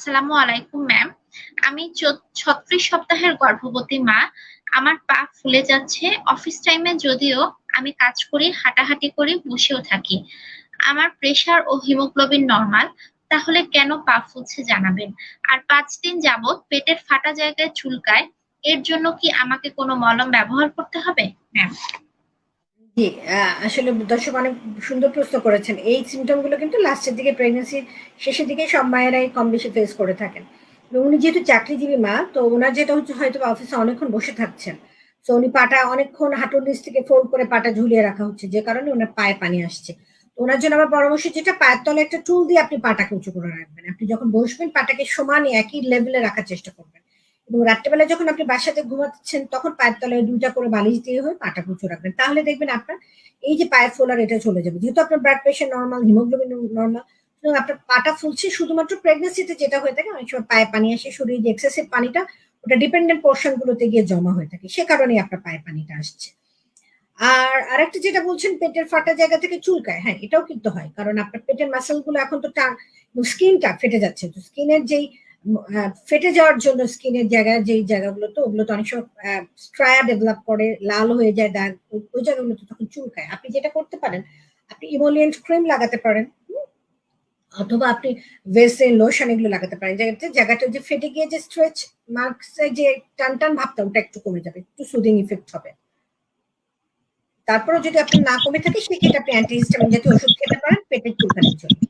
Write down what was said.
আসসালামু আলাইকুম ম্যাম আমি ছত্রিশ সপ্তাহের গর্ভবতী মা। আমার পা ফুলে যাচ্ছে। অফিস টাইমে যদিও আমি কাজ করি, হাঁটাহাঁটি করি, বসেও থাকি। আমার প্রেশার ও হিমোগ্লোবিন নর্মাল তাহলে কেন পা ফুলছে জানাবেন। আর পাঁচ দিন যাবত পেটের ফাটা জায়গায় চুলকায়, এর জন্য কি আমাকে কোনো মলম ব্যবহার করতে হবে ম্যাম আসলে দর্শক অনেক সুন্দর প্রশ্ন করেছেন। এই সিমটমগুলো কিন্তু লাস্টের দিকে প্রেগনেন্সির শেষের দিকে সব মায়েরাই কম বেশি ফেস করে থাকেন। উনি যেহেতু চাকরিজীবী মা, তো ওনার যেটা হচ্ছে হয়তো অফিসে অনেকক্ষণ বসে থাকছেন। তো উনি পাটা অনেকক্ষণ হাঁটুর নিচ থেকে ফোল্ড করে পাটা ঝুলিয়ে রাখা হচ্ছে, যে কারণে ওনার পায়ে পানি আসছে। ওনার জন্য আমার পরামর্শ যেটা, পায়ের তলে একটা টুল দিয়ে আপনি পাটাকে উঁচু করে রাখবেন। আপনি যখন বসবেন, পাটাকে সমান একই লেভেলে রাখার চেষ্টা করবেন। এবং রাত্রেবেলা যখন আপনি বাসাতে ঘুমাচ্ছেন, তখন পায়ের তলায় দুইটা করে বালিশ দিয়ে হয়ে পাটা উঁচু রাখবেন। তাহলে দেখবেন আপনার এই যে পায়ের ফোলার, এটা চলে যাবে। যেহেতু আপনার blood pressure normal haemoglobin normal আপনার পাটা ফুলছে শুধুমাত্র প্রেগনেন্সিতে যেটা হয়ে থাকে, অনেক সময় পায়ে পানি আসে, শরীরে যে এক্সেসিভ পানিটা, ওটা ডিপেন্ডেন্ট পোর্শন গুলোতে গিয়ে জমা হয়ে থাকে। সে কারণেই আপনার পায়ে পানিটা আসছে। আর আরেকটা যেটা বলছেন, পেটের ফাটা জায়গা থেকে চুলকায়। হ্যাঁ এটাও কিন্তু হয়। কারণ আপনার পেটের মাসেলগুলো এখন তো স্কিনটা ফেটে যাচ্ছে। তো স্কিনের যেই ফেটে যাওয়ার জন্য স্কিনের জায়গায় তো ওগুলো তো অনেক সময় স্ট্রায়া ডেভেলপ করে, লাল হয়ে যায় দাগ ওই- জায়গাগুলোতে তখন চুলকায় আপনি যেটা করতে পারেন, আপনি ইমোলিয়েন্ট ক্রিম লাগাতে পারেন অথবা আপনি ভেসেন লোশন এগুলো লাগাতে পারেন। জায়গাতে, জায়গাটা যে ফেটে গিয়ে যে স্ট্রেচ মার্কস যে টান টান ভাবটা, ওটা একটু কমে যাবে, একটু সুদিং ইফেক্ট হবে। তারপরে যদি আপনি না কমে থাকে, সেক্ষেত্রে আপনি অ্যান্টিহিস্টামিন জাতীয় ওষুধ খেতে পারেন, পেটের চুলকানির জন্য।